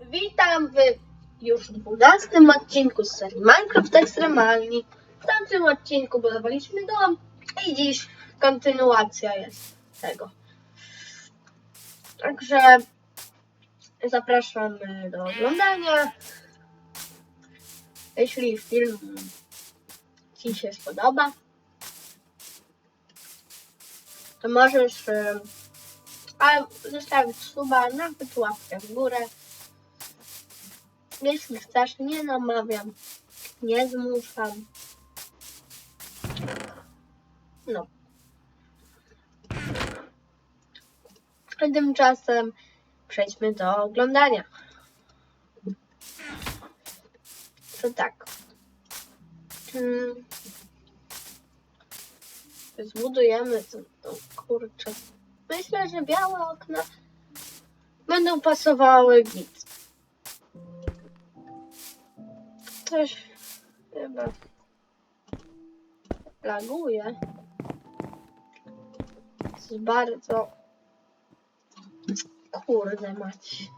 Witam w już dwunastym odcinku z serii Minecraft Ekstremalni. W tamtym odcinku budowaliśmy dom i dziś kontynuacja jest tego. Także zapraszamy do oglądania. Jeśli film Ci się spodoba, to możesz em, a zostawić suba, nawet łapkę w górę. Jeśli chcesz, nie namawiam, nie zmuszam. No. A tymczasem przejdźmy do oglądania. To tak. Hmm. Zbudujemy to, to kurczę. Myślę, że białe okna będą pasowały git. Coś chyba laguje. Jest bardzo kurde mać.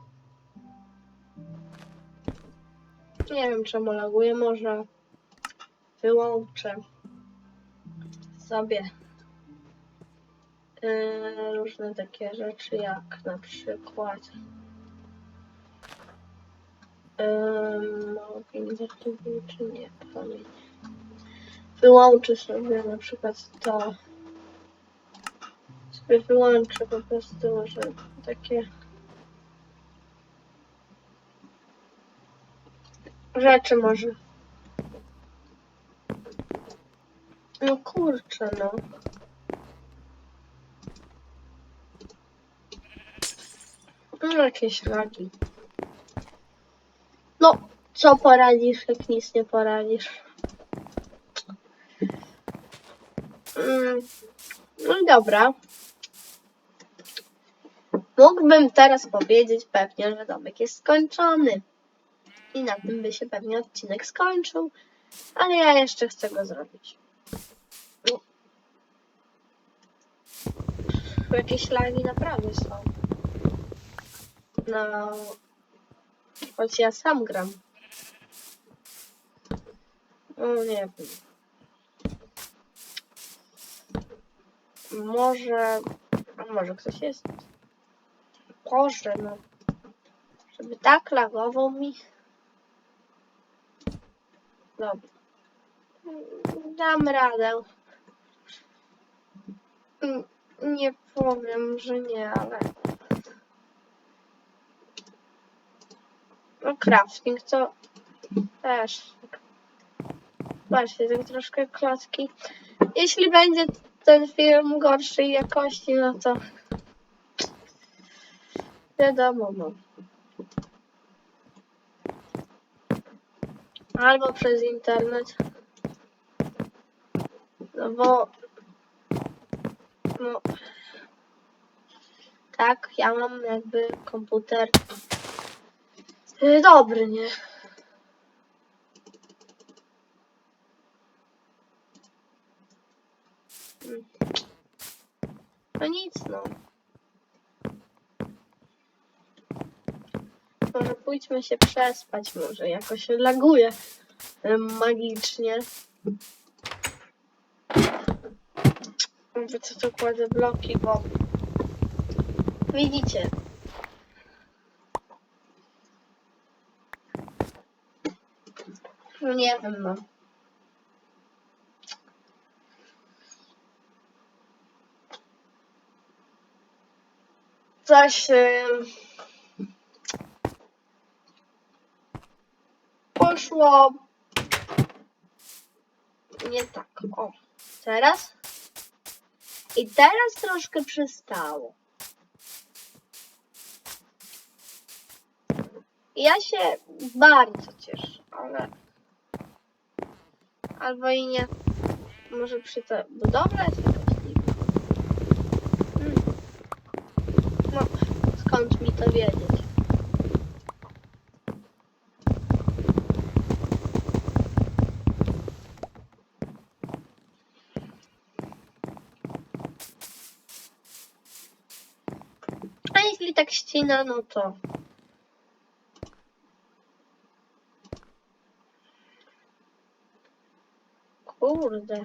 Nie wiem czemu laguje, może wyłączę sobie yy, różne takie rzeczy, jak na przykład to był, czy nie, pamięć. Wyłączę sobie na przykład to. Sobie wyłączę po prostu, że takie rzeczy może. No kurczę, no. No jakieś lagi. No, co poradzisz, jak nic nie poradzisz. Mm, No dobra. Mógłbym teraz powiedzieć pewnie, że domek jest skończony. I na tym by się pewnie odcinek skończył. Ale ja jeszcze chcę go zrobić. Jakieś lagi naprawdę są. No. Choć ja sam gram. No nie wiem. Może. A może ktoś jest? Boże, no. Żeby tak lagował mi. Dobra. Dam radę. Mm, Nie powiem, że nie, ale. No crafting to też. Właśnie, tak troszkę klocki. Jeśli będzie ten film gorszej jakości, no to wiadomo, no. Albo przez internet. No bo no tak, ja mam jakby komputer dobry, nie? No nic, no. Może pójdźmy się przespać, może jakoś laguje magicznie. Mówię, co to kładę bloki, bo widzicie. Nie wiem, no. Coś poszło nie tak. O, teraz. I teraz troszkę przestało. Ja się bardzo cieszę, ale albo i nie. Może przy to jakaś dziwna. Hmm. No, skąd mi to wiedzieć? A jeśli tak ścina, no to kurde.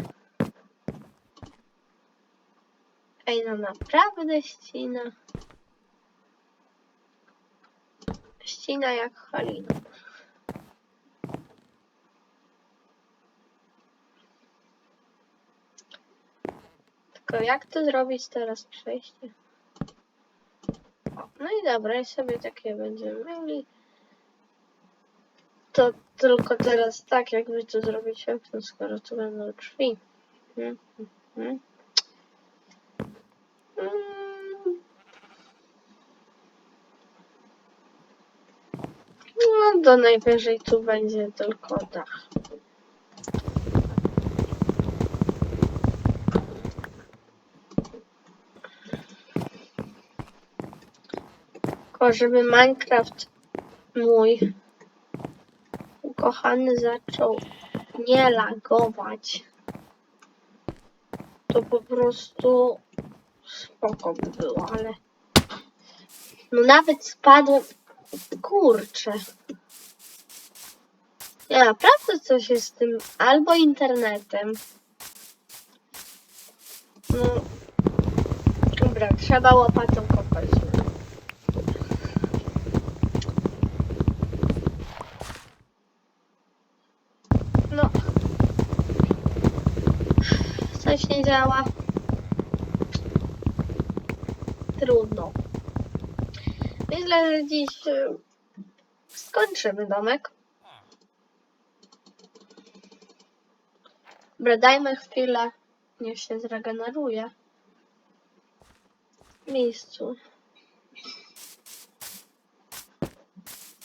Ej, no naprawdę ścina. Ścina jak Halina. Tylko jak to zrobić teraz przejście? No i dobra, i sobie takie będziemy mieli. To tylko teraz tak, jakby to zrobić okno, skoro tu będą drzwi. Mm, mm, mm. Mm. No, do najwyżej tu będzie tylko dach. Tylko żeby Minecraft mój ukochany zaczął nie lagować, to po prostu spoko by było, ale no nawet spadłem, kurczę. Ja naprawdę coś jest z tym albo internetem. No, dobra, trzeba łopatą kopać. No. Coś nie działa. Trudno. Myślę, że dziś e, skończymy domek. Dobra, dajmy chwilę, niech się zregeneruje. W miejscu.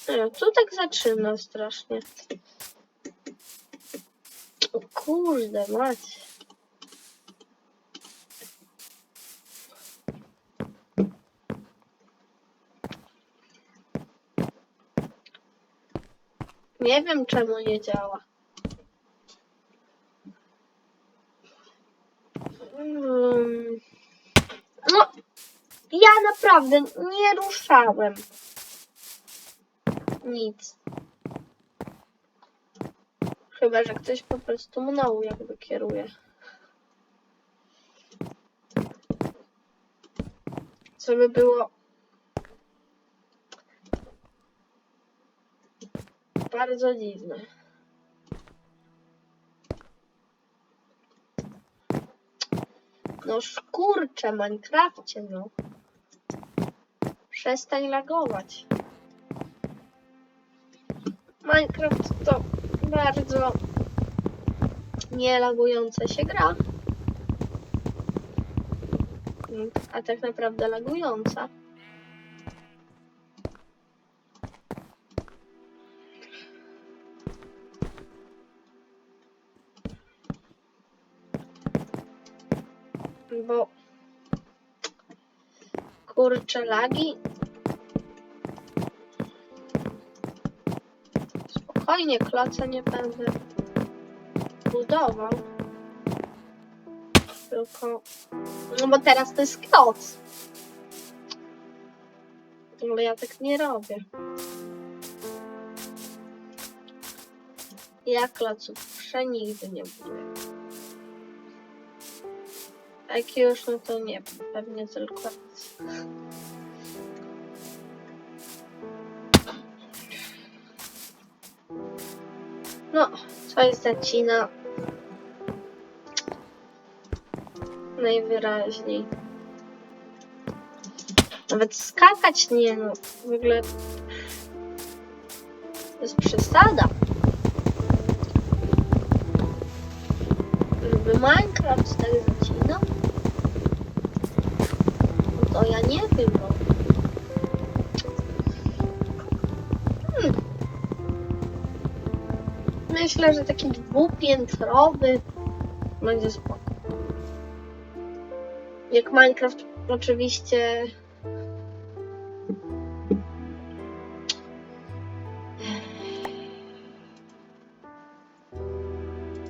No, tu tak zaczyna strasznie. O kurde, mać. Nie wiem czemu nie działa. Mm. No, ja naprawdę nie ruszałem. Nic. Chyba, że ktoś po prostu mną jakby kieruje. Co by było bardzo dziwne. No kurczę, Minecrafcie, no. Przestań lagować. Minecraft to bardzo nie lagująca się gra. A tak naprawdę lagująca. Bo kurczę lagi. Spokojnie, kloca nie będę budował. Tylko. No bo teraz to jest kloc. Ale ja tak nie robię. Ja kloców przenigdy nie buduję. Jak już, no to nie, pewnie tylko. No, coś zacina. Najwyraźniej. Nawet skakać nie, no. W ogóle to jest przesada. Żeby Minecraft tak zacinał? To ja nie wiem, bo... Hmm. Myślę, że taki dwupiętrowy będzie spoko. Jak Minecraft oczywiście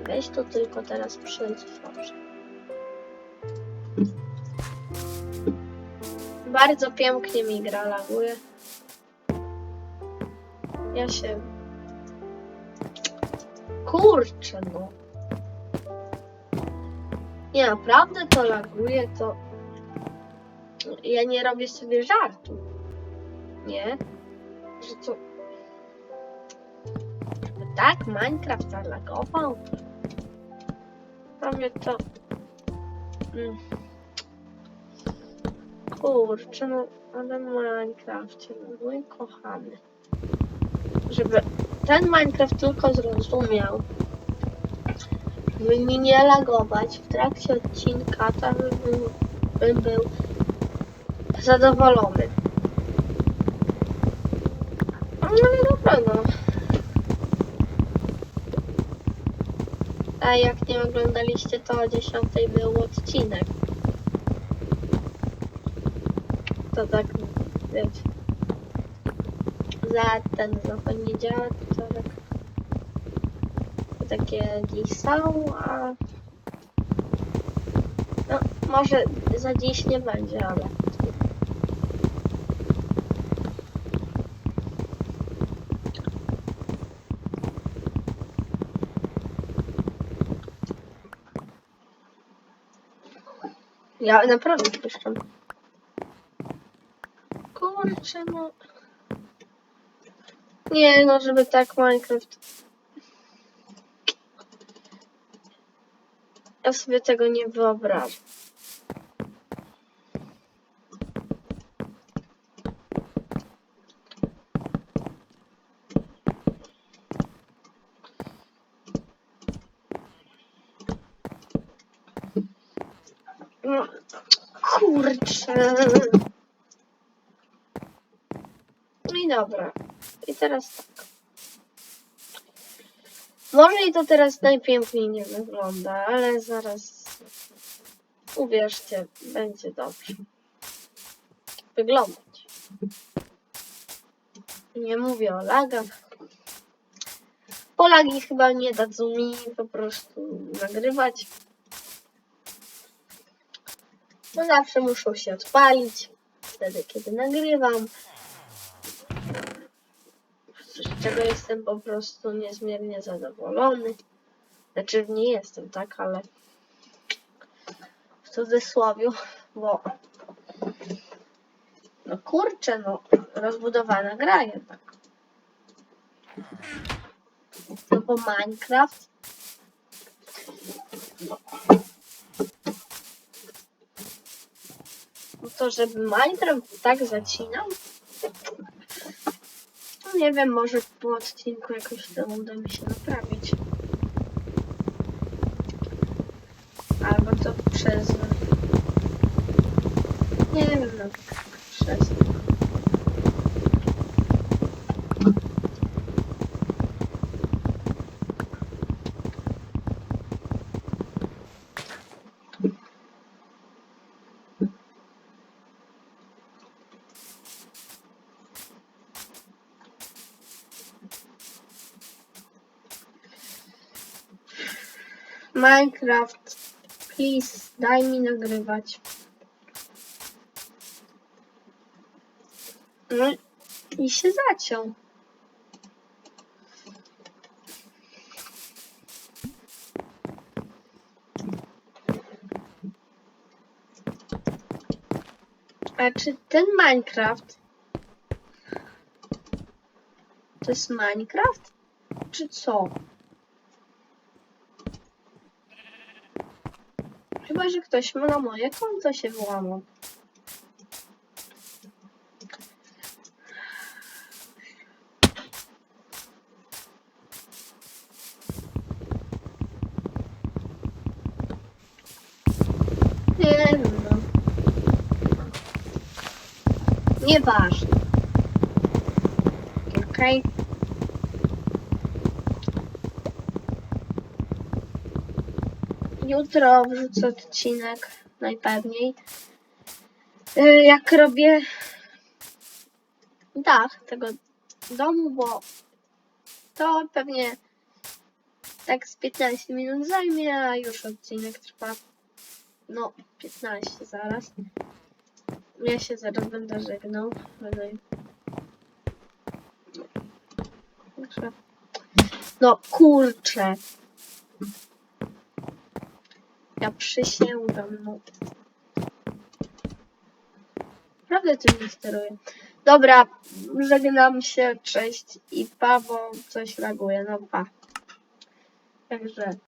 Weź to tylko teraz przetworzę. Bardzo pięknie mi gra laguje. Ja się... Kurczę no. Nie, naprawdę to laguje, to... Ja nie robię sobie żartu. Nie? Że to... Żeby tak Minecraft zalagował? Prawie to... Mm. Kurczę, no, ale Minecrafcie, no mój kochany. Żeby ten Minecraft tylko zrozumiał, by mi nie lagować w trakcie odcinka, to bym był, bym był zadowolony. No dobra, no. A jak nie oglądaliście, to o 10 był odcinek. To tak, wiecie. Za ten, za poniedziałek, wtorek. To takie dziś są, a... No, może za dziś nie będzie, ale... Ja naprawdę puszczam. Kurczę, no. Nie, no, żeby tak Minecraft. Ja sobie tego nie wyobrażam. No, kurczę. No i dobra. I teraz tak. Może i to teraz najpiękniej nie wygląda, ale zaraz uwierzcie, będzie dobrze. Wyglądać. Nie mówię o lagach. Bo lagi chyba nie dadzą mi po prostu nagrywać. Bo zawsze muszą się odpalić. Wtedy, kiedy nagrywam z czego jestem po prostu niezmiernie zadowolony. Znaczy nie jestem, tak, ale w cudzysłowie, bo no kurczę, no rozbudowana gra jednak. No bo Minecraft no to żeby Minecraft tak zacinał no nie wiem, może po odcinku jakoś to uda mi się naprawić. Albo to przez... Nie wiem, no przez... Minecraft, please, daj mi nagrywać. No i się zaciął. A czy ten Minecraft to jest Minecraft? Czy co? Chyba, że ktoś na moje konto się włamał. Nie wiem, no. Nieważne. Okej. Jutro wrzucę odcinek, najpewniej. Y, Jak robię dach tego domu, bo to pewnie tak z 15 minut zajmie, a już odcinek trwa no 15 zaraz. Ja się zaraz będę żegnał. Będę... No kurczę. Ja przysięgam, no. Naprawdę tym nie steruję. Dobra, żegnam się, cześć i Paweł coś reaguje, no pa. Także